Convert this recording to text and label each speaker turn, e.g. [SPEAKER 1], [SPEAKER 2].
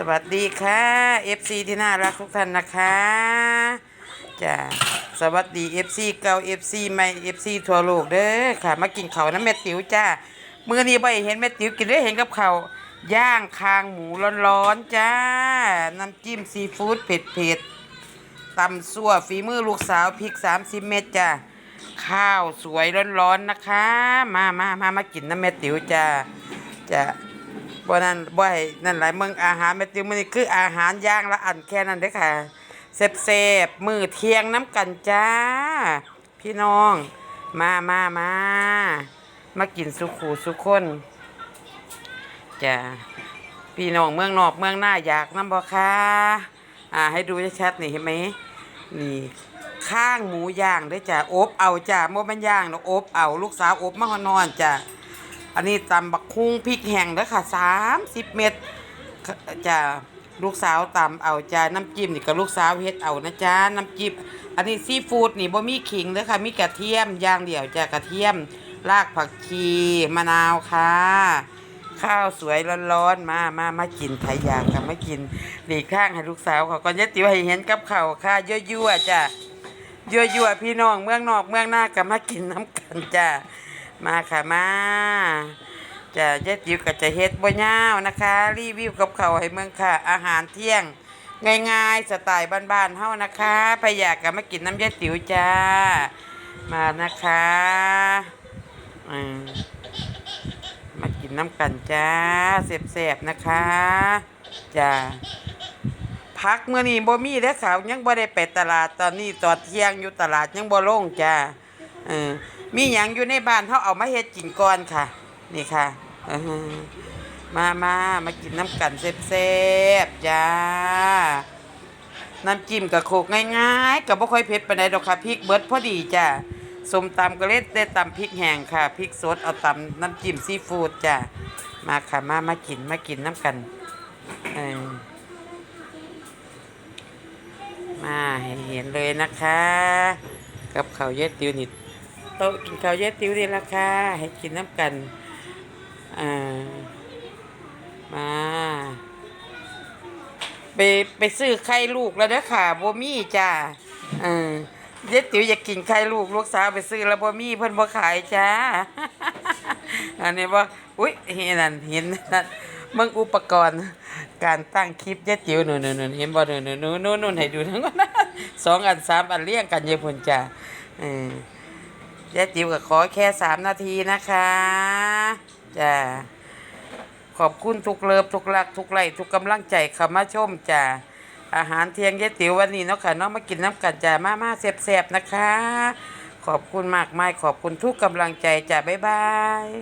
[SPEAKER 1] สวัสดีค่ะ FC ที่น่ารักทุกท่านนะคะจ้าสวัสดี FC เก่า FC ใหม่ FC ทั่วโลกเด้อค่ะ มากินเขาน้ำแม่ติ๋วจ้ามื้อนี้บ่ได้เห็นแม่ติ๋วกินได้เห็นกับเขาย่างคางหมูร้อนๆจ้า น้ำจิ้มซีฟู้ดเผ็ดๆตำซั่วฝีมือลูกสาวพริก 30 เม็ดจ้าข้าวสวยร้อนๆนะคะ มามามามากินน้ำแม่ติ๋วจ้าจ้า บ่นั่นบ่ให้นั่นหลายเมืองอาหารแม่ติวมื้อนี้คืออาหารย่างละอันแค่นั้นเด้อค่ะแซ่บๆมื้อเที่ยงน้ำกันจ้า พี่น้อง มามามามากินสุขูสุคนจ้าพี่น้องเมืองนอกเมืองหน้าอยากน้ำบ่ค่ะอ่าให้ดูชัดๆนี่เห็นไหมนี่ข้างหมูย่างเด้จ้าอบเอาจ้าบ่แม่นย่างเนาะอบเอาลูกสาวอบมาฮอนอนจ้า อันนี้ตำบักคุ้งพริกแห้งเด้อค่ะสามสิบเม็ดจะลูกสาวตำเอาจ้าน้ำจิ้มนี่ก็ลูกสาวเฮ็ดเอานะจ้าน้ำจิ้มอันนี้ซีฟู้ดนี่บ่มีขิงเด้อค่ะมีกระเทียมย่างเดียวจ้ากระเทียม รากผักชีมะนาวค่ะ ข้าวสวยร้อนๆมามามากินไทยอยากกับมากินหลีกข้างให้ลูกสาวเขาก่อนยะติ๋วให้เห็นกับข้าวค่ะยั่วๆจ้ายั่วๆพี่น้องเมืองนอกเมืองหน้ากับมากินน้ำกันจ้า มาค่ะมาจะเย็ดจิ๋วกับจะเฮ็ดบ่ยาวนะคะ รีวิวกับเขาให้เมืองค่ะ อาหารเที่ยง ง่ายๆสไตล์บ้านๆเฮานะคะไปอยากกับมากินน้ำเย็ดติ๋วจ้า มานะคะอืมมากินน้ำกันจ้าเสบๆนะคะจ้าพักเมื่อนี้บ่มีเด้อขาวยังบ่ได้ไปตลาดตอนนี้ตอนเที่ยงอยู่ตลาดยังบ่ลงจ้าเออ มีหยังอยู่ในบ้านเขาเอามาเฮ็ดกินก่อนค่ะ นี่ค่ะมามามากินน้ำกันแซ่บๆจ้า น้ำจิ้มกับโคกง่ายๆกับบ่ค่อยเผ็ดปานใดดอกค่ะพริกเบิดพอดีจ้าส้มตำก็เล็ดได้ตำพริกแห้งค่ะพริกสดเอาตำน้ำจิ้มซีฟู้ดจ้ามาค่ะมามากินมากินน้ำกันมาเห็นเลยนะคะ กับข้าวเย็ดติวนิด โต๊ะกินข้าวเย็ดติ๋วนี่ละค่ะให้กินน้ำกันอ่ามาไปไปซื้อไข่ลูกแล้วเด้อค่ะบ่มีจ้าเออเย็ดติ๋วอยากกินไข่ลูกลูกสาวไปซื้อแล้วบ่มีเพิ่นบ่ขายจ้า อันนี้บ่อุ้ยเห็นนั่นเห็นนั่นเบิ่งอุปกรณ์การตั้งคลิปเย็ดติ๋วนู่นๆๆเห็นบ่นู่นๆนู่นๆให้ดูทั้งหมดนะสองอันสามอันเรียงกันเยอะพุ่นจ้าเออ ยายติ๋วก็ขอแค่สามนาทีนะคะจ้าขอบคุณทุกเลิฟทุกรักทุกไลทุกกำลังใจค่ะมาชมจ้าอาหารเที่ยงยายติ๋ววันนี้เนาะค่ะเนาะมากินน้ำกันจ้ามามาเสียบๆนะคะ ขอบคุณมากมายขอบคุณทุกกำลังใจจ้าบ๊ายบาย